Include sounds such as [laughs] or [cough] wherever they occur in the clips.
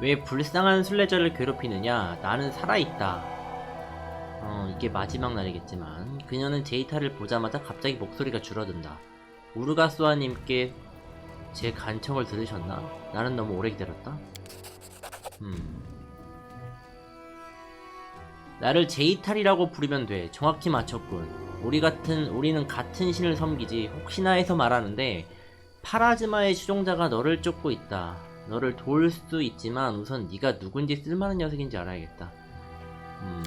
왜 불쌍한 순례자를 괴롭히느냐? 나는 살아있다. 어, 이게 마지막 날이겠지만 그녀는 제이타를 보자마자 갑자기 목소리가 줄어든다. 우르가스와님께 제 간청을 들으셨나? 나는 너무 오래 기다렸다. 음. 나를 제이탈이라고 부르면 돼. 정확히 맞췄군. 우리 같은 우리는 같은 신을 섬기지. 혹시나 해서 말하는데 파라즈마의 추종자가 너를 쫓고 있다. 너를 도울 수도 있지만 우선 네가 누군지 쓸만한 녀석인지 알아야겠다. 음.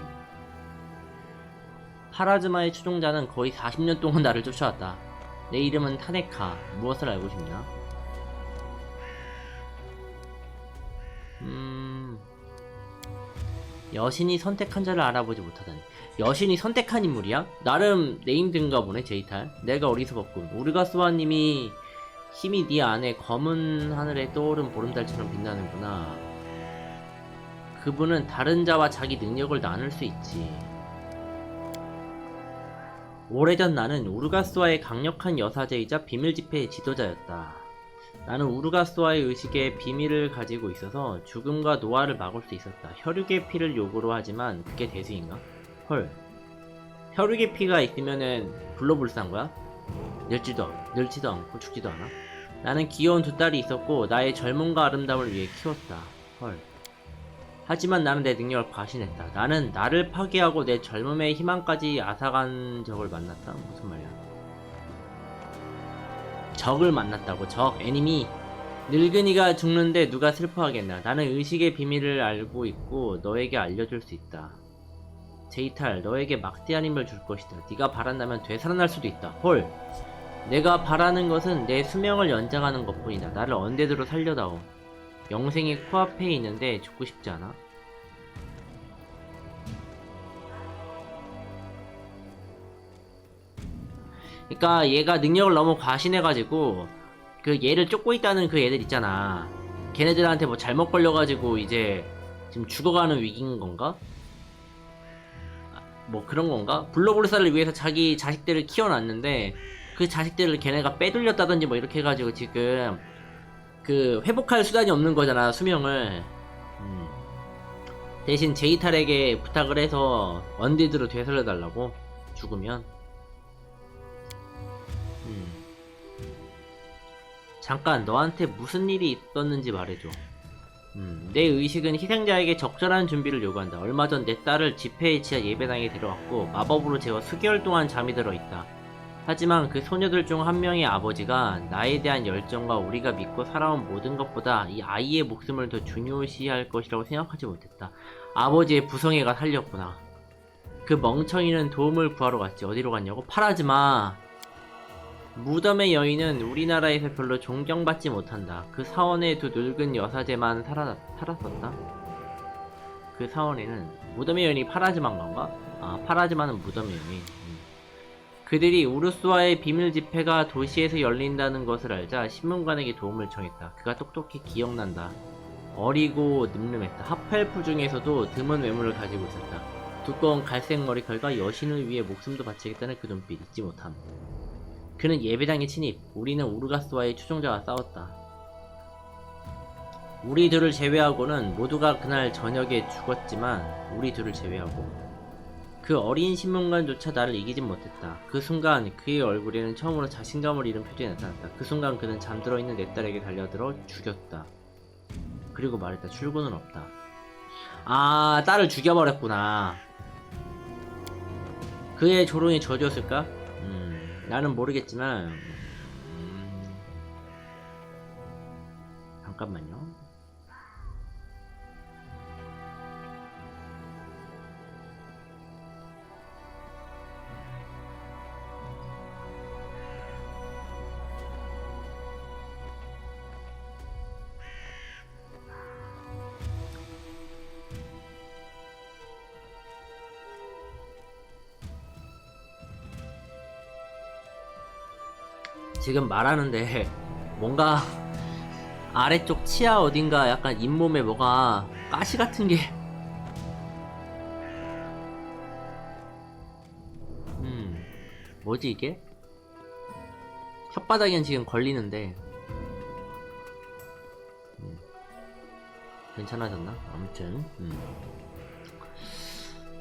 파라즈마의 추종자는 거의 40년 동안 나를 쫓아왔다. 내 이름은 타네카. 무엇을 알고 싶냐? 음. 여신이 선택한 자를 알아보지 못하다니. 여신이 선택한 인물이야? 나름 네임드인가 보네, 제이탈. 내가 어리석었군. 우르가스와님이 힘이 네 안에 검은 하늘에 떠오른 보름달처럼 빛나는구나. 그분은 다른 자와 자기 능력을 나눌 수 있지. 오래전 나는 우르가스와의 강력한 여사제이자 비밀 집회의 지도자였다. 나는 우르가스와의 의식에 비밀을 가지고 있어서 죽음과 노화를 막을 수 있었다. 혈육의 피를 요구로 하지만 그게 대수인가? 헐. 혈육의 피가 있으면은 불로불산 거야? 늙지도, 않- 늙지도 않고 죽지도 않아? 나는 귀여운 두 딸이 있었고 나의 젊음과 아름다움을 위해 키웠다. 헐. 하지만 나는 내 능력을 과신했다. 나는 나를 파괴하고 내 젊음의 희망까지 앗아간 적을 만났다. 무슨 말이야? 적을 만났다고 적 애니미 늙은이가 죽는데 누가 슬퍼하겠나 나는 의식의 비밀을 알고 있고 너에게 알려줄 수 있다 제이탈 너에게 막대한 힘을 줄 것이다 네가 바란다면 되살아날 수도 있다 헐 내가 바라는 것은 내 수명을 연장하는 것뿐이다 나를 언데드로 살려다오 영생이 코앞에 있는데 죽고 싶지 않아? 그러니까 얘가 능력을 너무 과신해가지고 그 얘를 쫓고 있다는 그 애들 있잖아. 걔네들한테 뭐 잘못 걸려가지고 이제 지금 죽어가는 위기인 건가? 아, 뭐 그런 건가? 블로블사를 위해서 자기 자식들을 키워놨는데 그 자식들을 걔네가 빼돌렸다든지 뭐 이렇게 해가지고 지금 그 회복할 수단이 없는 거잖아 수명을. 음. 대신 제이탈에게 부탁을 해서 언디드로 되살려 달라고 죽으면. 음. 잠깐 너한테 무슨 일이 있었는지 말해줘. 음, 내 의식은 희생자에게 적절한 준비를 요구한다. 얼마 전 내 딸을 집회의 지하 예배당에 데려왔고 마법으로 재워 수개월 동안 잠이 들어 있다. 하지만 그 소녀들 중 한 명의 아버지가 나에 대한 열정과 우리가 믿고 살아온 모든 것보다 이 아이의 목숨을 더 중요시할 것이라고 생각하지 못했다. 아버지의 부성애가 살렸구나. 그 멍청이는 도움을 구하러 갔지. 어디로 갔냐고? 파라지 마. 무덤의 여인은 우리나라에서 별로 존경받지 못한다. 그 사원의 두 늙은 여사제만 살아, 살았었다. 그 사원에는 무덤의 여인이 파라즈만 건가? 아, 파라즈마는 무덤의 여인. 음. 그들이 우르스와의 비밀 집회가 도시에서 열린다는 것을 알자 신문관에게 도움을 청했다. 그가 똑똑히 기억난다. 어리고 늠름했다. 하펠프 중에서도 드문 외모를 가지고 있었다. 두꺼운 갈색 머리칼과 여신을 위해 목숨도 바치겠다는 그 눈빛 잊지 못함. 그는 예배당에 침입. 우리는 우르가스와의 추종자와 싸웠다. 우리 둘을 제외하고는 모두가 그날 저녁에 죽었지만 우리 둘을 제외하고 그 어린 신문관조차 나를 이기진 못했다. 그 순간 그의 얼굴에는 처음으로 자신감을 잃은 표정이 나타났다. 그 순간 그는 잠들어 있는 내 딸에게 달려들어 죽였다. 그리고 말했다. 출근은 없다. 아, 딸을 죽여버렸구나. 그의 조롱이 저주였을까? 음, 나는 모르겠지만, 음, 잠깐만요. 지금 말하는데 뭔가 아래쪽 치아 어딘가 약간 잇몸에 뭐가 가시 같은 게 음, 뭐지 이게? 혓바닥엔 지금 걸리는데 음, 괜찮아졌나? 아무튼 음.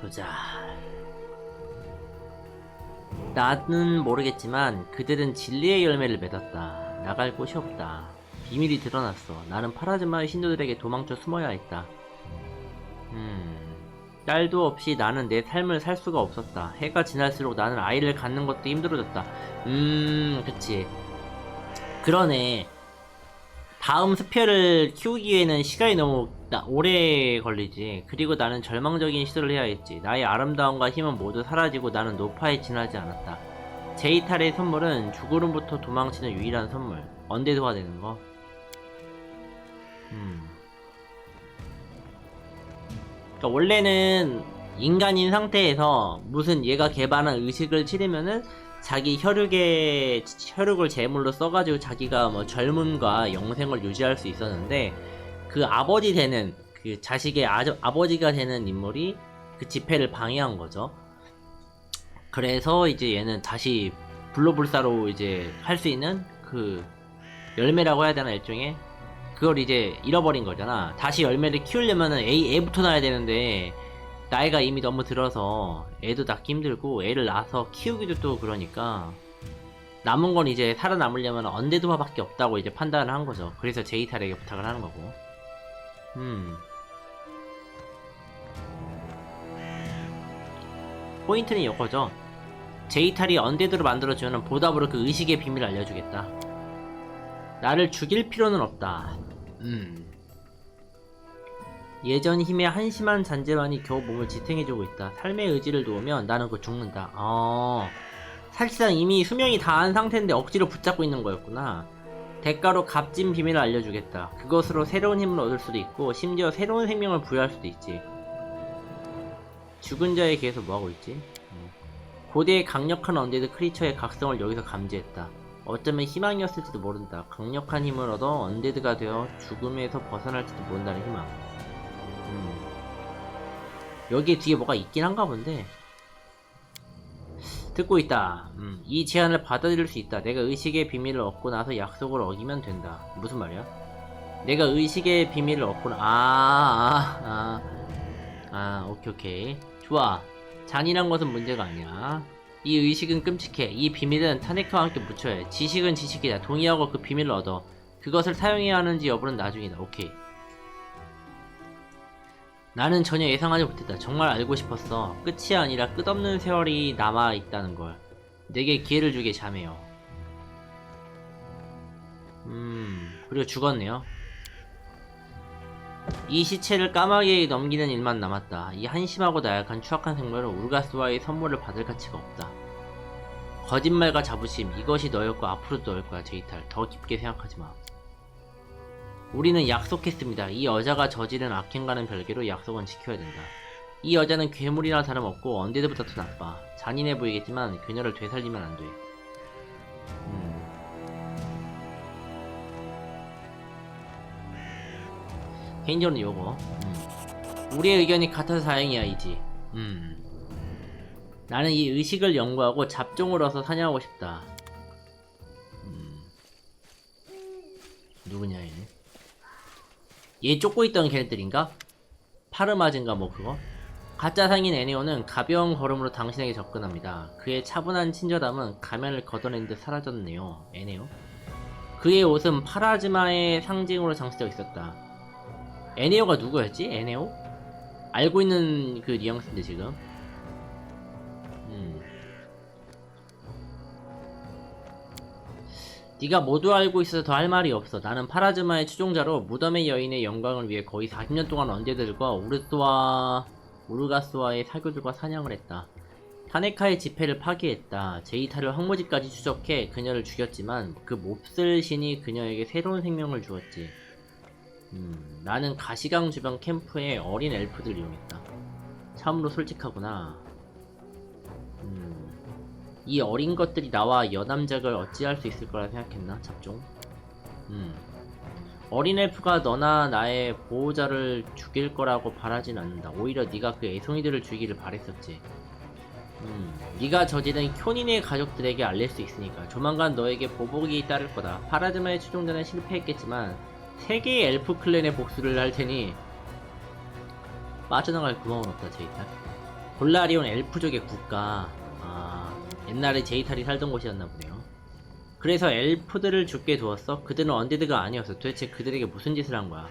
보자. 나는 모르겠지만 그들은 진리의 열매를 맺었다. 나갈 곳이 없다. 비밀이 드러났어. 나는 파라즈마의 신도들에게 도망쳐 숨어야 했다. 음. 딸도 없이 나는 내 삶을 살 수가 없었다. 해가 지날수록 나는 아이를 갖는 것도 힘들어졌다. 음, 그치. 그러네. 다음 스페어를 키우기에는 시간이 너무 나- 오래 걸리지. 그리고 나는 절망적인 시도를 해야겠지. 나의 아름다움과 힘은 모두 사라지고 나는 노파에 지나지 않았다. 제이탈의 선물은 죽으름부터 도망치는 유일한 선물. 언데드화 되는 거. 음. 그러니까 원래는 인간인 상태에서 무슨 얘가 개발한 의식을 치르면은 자기 혈육의 혈육을 제물로 써가지고 자기가 뭐 젊음과 영생을 유지할 수 있었는데 그 아버지 되는 그 자식의 아, 아버지가 되는 인물이 그 집회를 방해한 거죠. 그래서 이제 얘는 다시 불로불사로 이제 할 수 있는 그 열매라고 해야 되나 일종의 그걸 이제 잃어버린 거잖아. 다시 열매를 키우려면은 애, 애부터 낳아야 되는데 나이가 이미 너무 들어서 애도 낳기 힘들고 애를 낳아서 키우기도 또 그러니까 남은 건 이제 살아남으려면 언데드화밖에 없다고 이제 판단을 한 거죠. 그래서 제이탈에게 부탁을 하는 거고. 음. 포인트는 이거죠. 제이탈이 언데드로 만들어주면 보답으로 그 의식의 비밀을 알려주겠다. 나를 죽일 필요는 없다. 음. 예전 힘의 한심한 잔재만이 겨우 몸을 지탱해주고 있다. 삶의 의지를 놓으면 나는 그 죽는다. 어. 사실상 이미 수명이 다한 상태인데 억지로 붙잡고 있는 거였구나. 대가로 값진 비밀을 알려주겠다. 그것으로 새로운 힘을 얻을 수도 있고, 심지어 새로운 생명을 부여할 수도 있지. 죽은 자에 대해서 뭐하고 있지? 음. 고대의 강력한 언데드 크리처의 각성을 여기서 감지했다. 어쩌면 희망이었을지도 모른다. 강력한 힘을 얻어 언데드가 되어 죽음에서 벗어날지도 모른다는 희망. 음. 여기에 뒤에 뭐가 있긴 한가 본데. 듣고 있다. 음, 이 제안을 받아들일 수 있다. 내가 의식의 비밀을 얻고 나서 약속을 어기면 된다. 무슨 말이야? 내가 의식의 비밀을 얻고 나, 아, 아, 아, 아, 오케이, 오케이. 좋아. 잔인한 것은 문제가 아니야. 이 의식은 끔찍해. 이 비밀은 타네카와 함께 묻혀야 해. 지식은 지식이다. 동의하고 그 비밀을 얻어. 그것을 사용해야 하는지 여부는 나중이다. 오케이. 나는 전혀 예상하지 못했다. 정말 알고 싶었어. 끝이 아니라 끝없는 세월이 남아 있다는 걸. 내게 기회를 주게 자매요. 음, 그리고 죽었네요. 이 시체를 까마귀에 넘기는 일만 남았다. 이 한심하고 나약한 추악한 생물은 우르가스와의 선물을 받을 가치가 없다. 거짓말과 자부심, 이것이 너였고 앞으로도 너일 거야, 제이탈. 더 깊게 생각하지 마. 우리는 약속했습니다. 이 여자가 저지른 악행과는 별개로 약속은 지켜야 된다. 이 여자는 괴물이나 다름없고 언데드보다 더 나빠. 잔인해 보이겠지만 그녀를 되살리면 안 돼. 음. 개인적으로 요거. 음. 우리의 의견이 같아서 다행이야, 이지. 음. 나는 이 의식을 연구하고 잡종으로서 사냥하고 싶다. 음. 누구냐, 얘? 얘 쫓고 있던 걔네들인가? 파르마즈인가 뭐 그거? 가짜 상인 애니오는 가벼운 걸음으로 당신에게 접근합니다. 그의 차분한 친절함은 가면을 걷어낸 듯 사라졌네요. 애네오. 그의 옷은 파라즈마의 상징으로 장식되어 있었다. 애네오가 누구였지? 애네오? 알고 있는 그 뉘앙스인데 지금. 네가 모두 알고 있어서 더 할 말이 없어. 나는 파라즈마의 추종자로 무덤의 여인의 영광을 위해 거의 40년 동안 언제들과 우르스와 우르가스와의 사교들과 사냥을 했다. 타네카의 지폐를 파괴했다. 제이타를 황무지까지 추적해 그녀를 죽였지만 그 몹쓸 신이 그녀에게 새로운 생명을 주었지. 음, 나는 가시강 주변 캠프에 어린 엘프들을 이용했다. 참으로 솔직하구나. 음, 이 어린 것들이 나와 여남작을 어찌할 수 있을 거라 생각했나, 잡종? 음. 어린 엘프가 너나 나의 보호자를 죽일 거라고 바라진 않는다. 오히려 네가 그 애송이들을 죽이기를 바랬었지. 음, 네가 저지른 쿄닌의 가족들에게 알릴 수 있으니까 조만간 너에게 보복이 따를 거다. 파라즈마의 추종자는 실패했겠지만 세 개의 엘프 클랜의 복수를 할 테니 빠져나갈 구멍은 없다 제이탈 볼라리온 엘프족의 국가 아 옛날에 제이탈이 살던 곳이었나 보네요 그래서 엘프들을 죽게 두었어? 그들은 언데드가 아니었어 도대체 그들에게 무슨 짓을 한 거야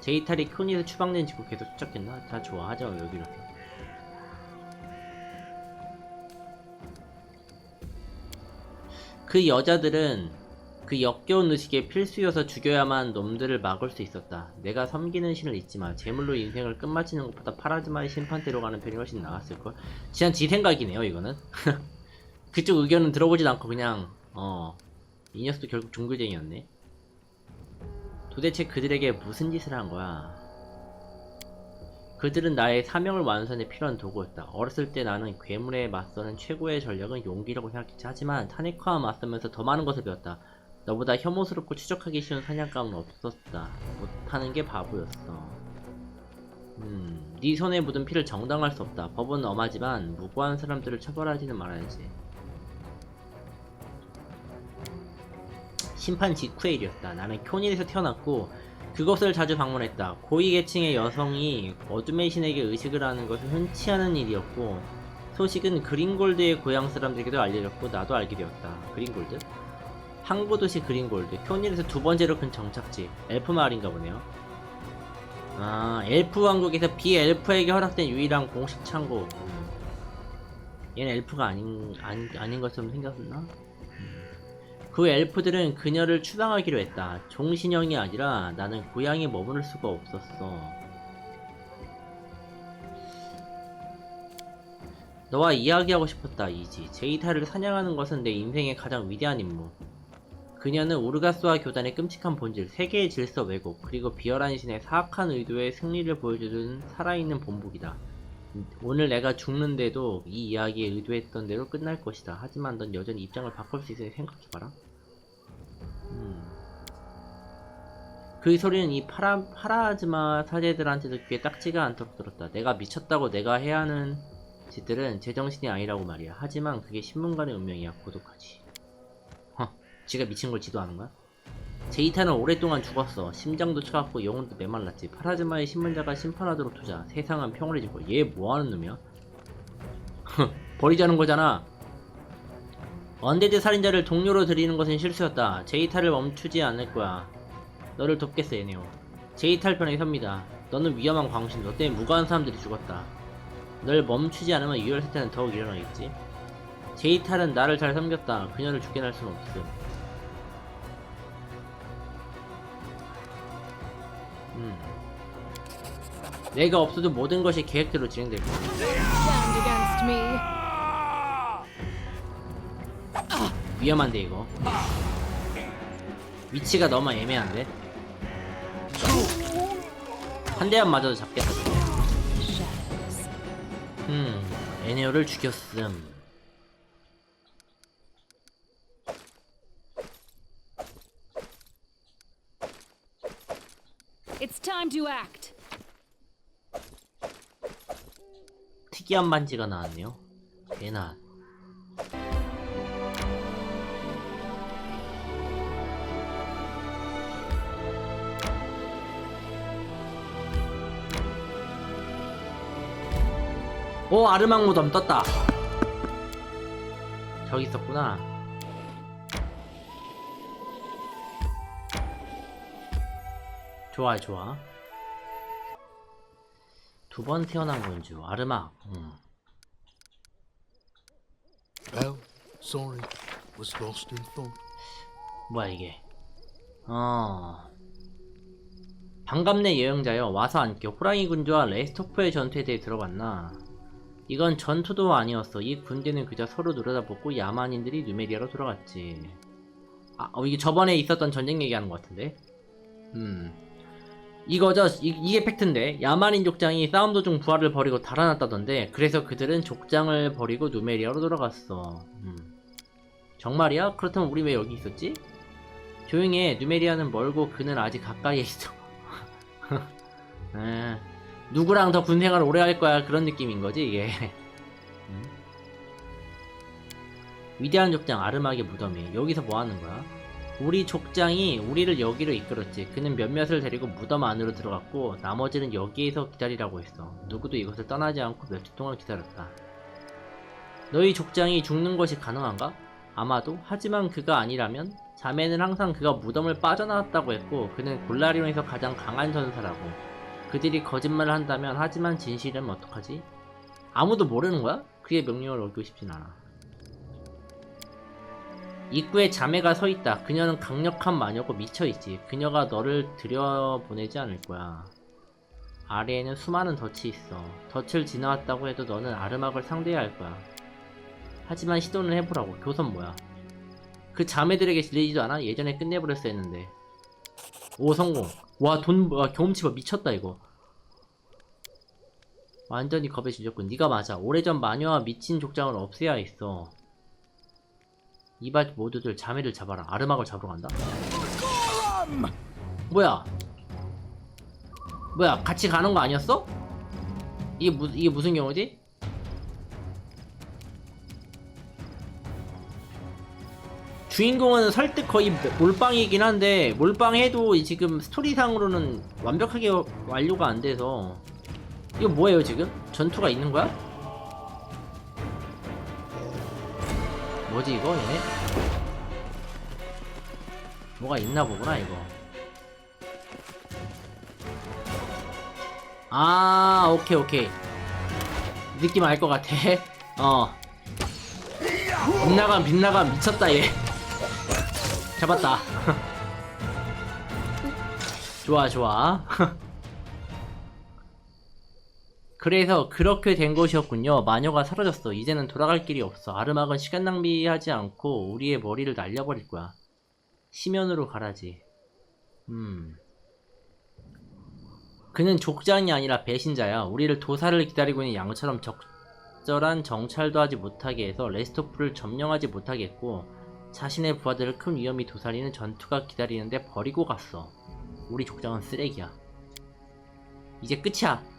제이탈이 큐니에서 추방된 직후 계속 쫓았겠나? 다 좋아 하자 여기로 그 여자들은 그 역겨운 의식에 필수여서 죽여야만 놈들을 막을 수 있었다. 내가 섬기는 신을 잊지 마. 제물로 인생을 끝마치는 것보다 파라즈마의 심판대로 가는 편이 훨씬 나았을걸. 진짜 지 생각이네요, 이거는. [laughs] 그쪽 의견은 들어보지도 않고 그냥, 어, 이 녀석도 결국 종교쟁이였네. 도대체 그들에게 무슨 짓을 한 거야? 그들은 나의 사명을 완수하는 필요한 도구였다. 어렸을 때 나는 괴물에 맞서는 최고의 전략은 용기라고 생각했지. 하지만 타네카와 맞서면서 더 많은 것을 배웠다. 너보다 혐오스럽고 추적하기 쉬운 사냥감은 없었다. 못하는 게 바보였어. 음, 네 손에 묻은 피를 정당할 수 없다. 법은 엄하지만 무고한 사람들을 처벌하지는 말아야지. 심판 직후의 일이었다. 나는 쿄닐에서 태어났고 그곳을 자주 방문했다. 고위 계층의 여성이 어둠의 신에게 의식을 하는 것은 흔치 않은 일이었고 소식은 그린골드의 고향 사람들에게도 알려졌고 나도 알게 되었다. 그린골드? 항구 도시 그린골드. 쿄닐에서 두 번째로 큰 정착지. 엘프 마을인가 보네요. 아, 엘프 왕국에서 비엘프에게 허락된 유일한 공식 창고. 음. 얘는 엘프가 아닌 아닌 아닌 것처럼 생겼나? 그 엘프들은 그녀를 추방하기로 했다. 종신형이 아니라 나는 고향에 머무를 수가 없었어. 너와 이야기하고 싶었다, 이지. 제이타를 사냥하는 것은 내 인생의 가장 위대한 임무. 그녀는 우르가스와 교단의 끔찍한 본질, 세계의 질서 왜곡, 그리고 비열한 신의 사악한 의도의 승리를 보여주는 살아있는 본보기다. 오늘 내가 죽는데도 이 이야기에 의도했던 대로 끝날 것이다. 하지만 넌 여전히 입장을 바꿀 수 있으니 생각해봐라. 음. 그 소리는 이 파라, 파라즈마 사제들한테도 귀에 딱지가 않도록 들었다. 내가 미쳤다고 내가 해야 하는 짓들은 제정신이 아니라고 말이야. 하지만 그게 신문관의 운명이야. 고독하지. 허, 지가 미친 걸 지도 하는 거야? 제이타는 오랫동안 죽었어. 심장도 차갑고 영혼도 메말랐지. 파라즈마의 신문자가 심판하도록 두자. 세상은 평온해질 거야. 얘 뭐하는 놈이야? 버리자는 거잖아. 언데드 살인자를 동료로 들이는 것은 실수였다. 제이타를 멈추지 않을 거야. 너를 돕겠어, 얘네요. 제이탈 편에 섭니다. 너는 위험한 광신. 너 때문에 무고한 사람들이 죽었다. 널 멈추지 않으면 유혈 사태는 더욱 일어나겠지. 제이탈은 나를 잘 섬겼다. 그녀를 죽게 할 수는 없음. 음. 내가 없어도 모든 것이 계획대로 진행될 거야. 위험한데 이거 위치가 너무 애매한데 한 대만 맞아도 잡겠다. 음 에네오를 죽였음 time to act. 특이한 반지가 나왔네요. 대낮 오 아르망 무덤 떴다. 저기 있었구나 좋아 좋아. 두 번 태어난 건줄 아르막 음. Sorry. Was lost in thought. 뭐야 이게? 어. 반갑네 여행자여. 와서 앉게. 호랑이 군주와 레스토프의 전투에 대해 들어봤나? 이건 전투도 아니었어. 이 군대는 그저 서로 노려다보고 야만인들이 누메리아로 돌아갔지. 아 어, 이게 저번에 있었던 전쟁 얘기하는 것 같은데? 음 이거죠 이, 게 팩트인데 야만인 족장이 싸움 도중 부하를 버리고 달아났다던데 그래서 그들은 족장을 버리고 누메리아로 돌아갔어 음. 정말이야? 그렇다면 우리 왜 여기 있었지? 조용히 해. 누메리아는 멀고 그는 아직 가까이에 있어. [laughs] 에, 누구랑 더 군생활 오래 할 거야. 그런 느낌인 거지, 이게. [laughs] 음? 위대한 족장 아르막의 무덤이. 여기서 뭐 하는 거야? 우리 족장이 우리를 여기로 이끌었지. 그는 몇몇을 데리고 무덤 안으로 들어갔고 나머지는 여기에서 기다리라고 했어. 누구도 이것을 떠나지 않고 몇 주 동안 기다렸다. 너희 족장이 죽는 것이 가능한가? 아마도 하지만 그가 아니라면 자매는 항상 그가 무덤을 빠져나왔다고 했고 그는 골라리온에서 가장 강한 전사라고 그들이 거짓말을 한다면 하지만 진실은 어떡하지? 아무도 모르는 거야? 그의 명령을 어기고 싶진 않아 입구에 자매가 서 있다. 그녀는 강력한 마녀고 미쳐 있지. 그녀가 너를 들여보내지 않을 거야. 아래에는 수많은 덫이 있어. 덫을 지나왔다고 해도 너는 아르막을 상대해야 할 거야. 하지만 시도는 해보라고. 교선 뭐야? 그 자매들에게 질리지도 않아? 예전에 끝내버렸어 했는데. 오 성공. 와 돈, 와 경험치 봐 미쳤다 이거. 완전히 겁에 질렸군. 네가 맞아. 오래전 마녀와 미친 족장을 없애야 했어. 이발 모두들 자매를 잡아라. 아르막을 잡으러 간다. 뭐야? 뭐야? 같이 가는 거 아니었어? 이게 무 이게 무슨 경우지? 주인공은 설득 거의 몰빵이긴 한데 몰빵해도 지금 스토리상으로는 완벽하게 완료가 안 돼서 이거 뭐예요 지금? 전투가 있는 거야? 뭐지 이거 얘네? 뭐가 있나 보구나 이거. 아 오케이 오케이. 느낌 알 것 같아. [laughs] 어. 빗나감 빗나감. 미쳤다 얘. 잡았다. [laughs] 좋아 좋아 [laughs] 그래서 그렇게 된 것이었군요. 마녀가 사라졌어. 이제는 돌아갈 길이 없어. 아르막은 시간 낭비하지 않고 우리의 머리를 날려버릴 거야. 시면으로 가라지. 음. 그는 족장이 아니라 배신자야. 우리를 도사를 기다리고 있는 양처럼 적절한 정찰도 하지 못하게 해서 레스토프를 점령하지 못하게 했고 자신의 부하들을 큰 위험이 도사리는 전투가 기다리는데 버리고 갔어. 우리 족장은 쓰레기야. 이제 끝이야.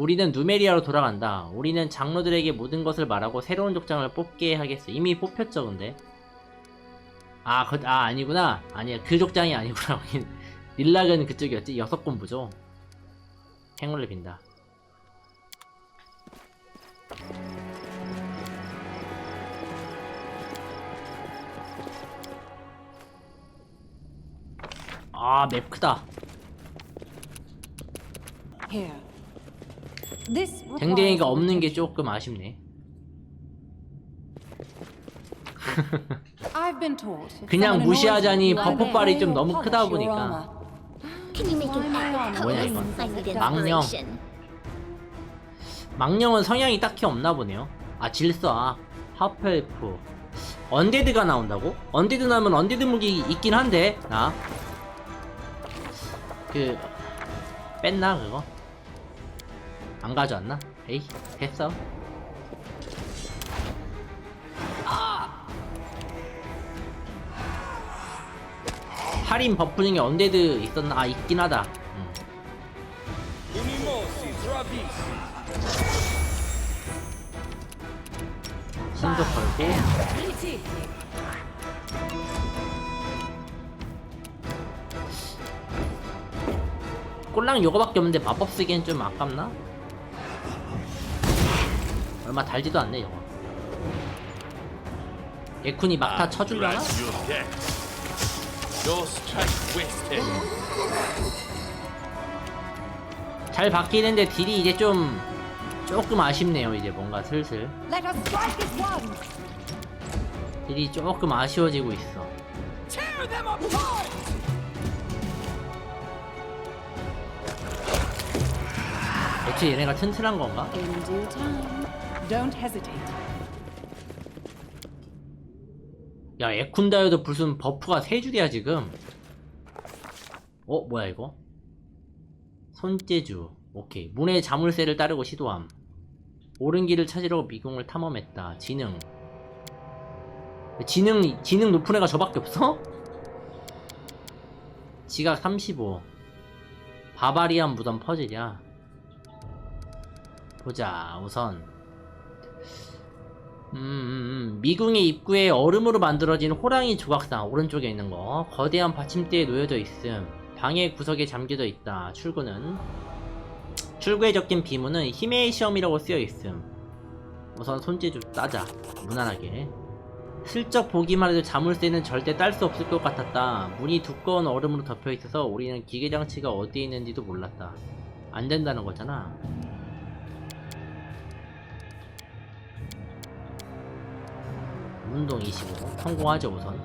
우리는 누메리아로 돌아간다. 우리는 장로들에게 모든 것을 말하고 새로운 족장을 뽑게 하겠어. 이미 뽑혔죠, 근데. 아, 그, 아, 아니구나. 아니야, 그 족장이 아니구나. [laughs] 릴락은 그쪽이었지. 여섯 군부죠. 행운을 빈다. 아, 맵 크다. Here. This 댕댕이가 없는 게. 조금 아쉽네. 그냥 무시하자니 버프빨이 좀 너무 크다 보니까. 뭐냐? 이건? 망령. 망령은 성향이 딱히 없나 보네요. 아 질서, 하프엘프, 언데드가 나온다고? 언데드 나면 언데드 무기 있긴 한데 나. 그 뺐나 그거? 안 가져왔나? 에이 됐어. 할인 버프 중에 언데드 있었나? 아 있긴 하다. 음. 신속 걸고 꼴랑 요거밖에 없는데 마법 쓰기엔 좀 아깝나? 얼마 달지도 않네 저거 예쿤이 막타 쳐줄려나? Strength wasted. 잘 바뀌는데 딜이 이제 좀 조금 아쉽네요 이제 뭔가 슬슬. 딜이 조금 아쉬워지고 있어. 대체 얘네가 튼튼한 건가? Don't hesitate. 야 에쿤다이어도 무슨 버프가 세 줄이야 지금. 어 뭐야 이거? 손재주. 오케이. 문의 자물쇠를 따르고 시도함. 옳은 길을 찾으려고 미궁을 탐험했다. 지능. 지능 지능 높은 애가 저밖에 없어? 지각 35 바바리안 무덤 퍼즐이야. 보자 우선 음, 음, 음. 미궁의 입구에 얼음으로 만들어진 호랑이 조각상 오른쪽에 있는 거. 거대한 받침대에 놓여져 있음. 방의 구석에 잠겨져 있다. 출구는? 출구에 적힌 비문은 힘의 시험이라고 쓰여 있음. 우선 손재주 따자 무난하게. 슬쩍 보기만 해도 자물쇠는 절대 딸 수 없을 것 같았다. 문이 두꺼운 얼음으로 덮여 있어서 우리는 기계 장치가 어디에 있는지도 몰랐다. 안 된다는 거잖아 운동 25 성공하죠 우선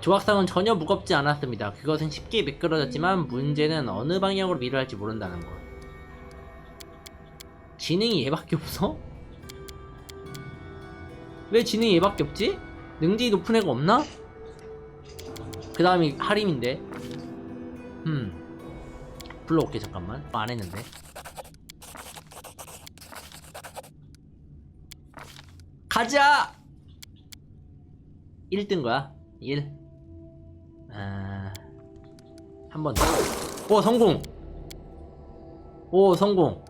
조각상은 전혀 무겁지 않았습니다 그것은 쉽게 미끄러졌지만 문제는 어느 방향으로 밀어야 할지 모른다는 것 지능이 얘밖에 없어? 왜 지능이 얘밖에 없지? 능지 높은 애가 없나? 그 다음이 하림인데 음 불러올게 잠깐만 뭐안 했는데 가자! 1등 거야 1 아... 한 번 더. 오 성공 오 성공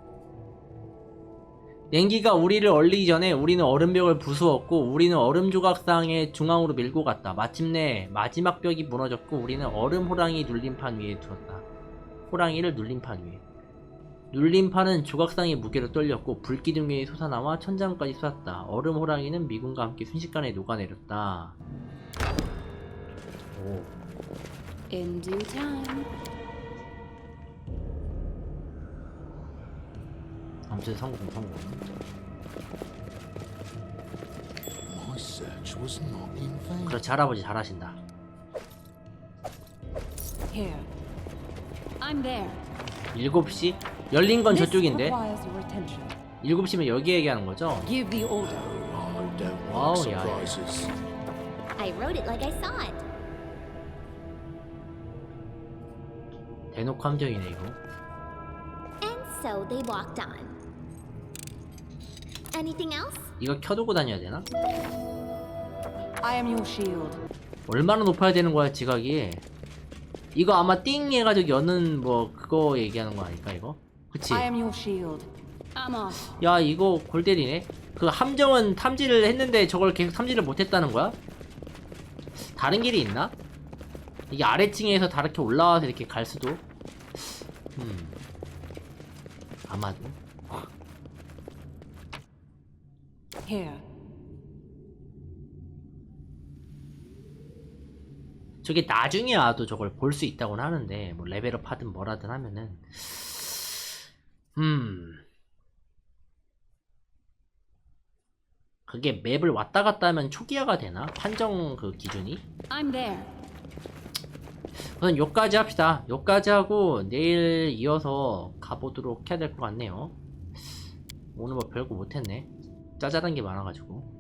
냉기가 우리를 얼리기 전에 우리는 얼음벽을 부수었고 우리는 얼음 조각상의 중앙으로 밀고 갔다. 마침내 마지막 벽이 무너졌고 우리는 얼음 호랑이 눌림판 위에 두었다. 호랑이를 눌림판 위에. 눌림판은 조각상의 무게로 떨렸고 불기둥이 솟아나와 천장까지 쏟았다. 얼음 호랑이는 미군과 함께 순식간에 녹아내렸다. 오. In due time. 아무튼 성공 성공. My search was not in vain. 그렇지 할아버지 잘하신다. Here. I'm there. 7시? 열린 건 저쪽인데 requires your attention. 7시면 여기 얘기하는 거죠? Give the order. I don't Wow, like yeah, yeah. surprises. I wrote it like I saw it. 대놓고 함정이네 이거 And so they walked on. Anything else? 이거 켜두고 다녀야 되나? I am your shield. 얼마나 높아야 되는 거야 지각이 이거 아마 띵 해가지고 여는 뭐 그거 얘기하는 거 아닐까 이거? 그치? I am your shield. I'm off. 야 이거 골 때리네 그 함정은 탐지를 했는데 저걸 계속 탐지를 못했다는 거야? 다른 길이 있나? 이게 아래층에서 다르게 올라와서 이렇게 갈 수도? 음 아마도 Here. 저게 나중에 와도 저걸 볼 수 있다고는 하는데 뭐 레벨업 하든 뭐라든 하면은 음 그게 맵을 왔다 갔다 하면 초기화가 되나? 판정 그 기준이? I'm there. 우선 요까지 합시다 요까지 하고 내일 이어서 가보도록 해야 될 것 같네요 오늘 뭐 별거 못했네 짜잘한 게 많아가지고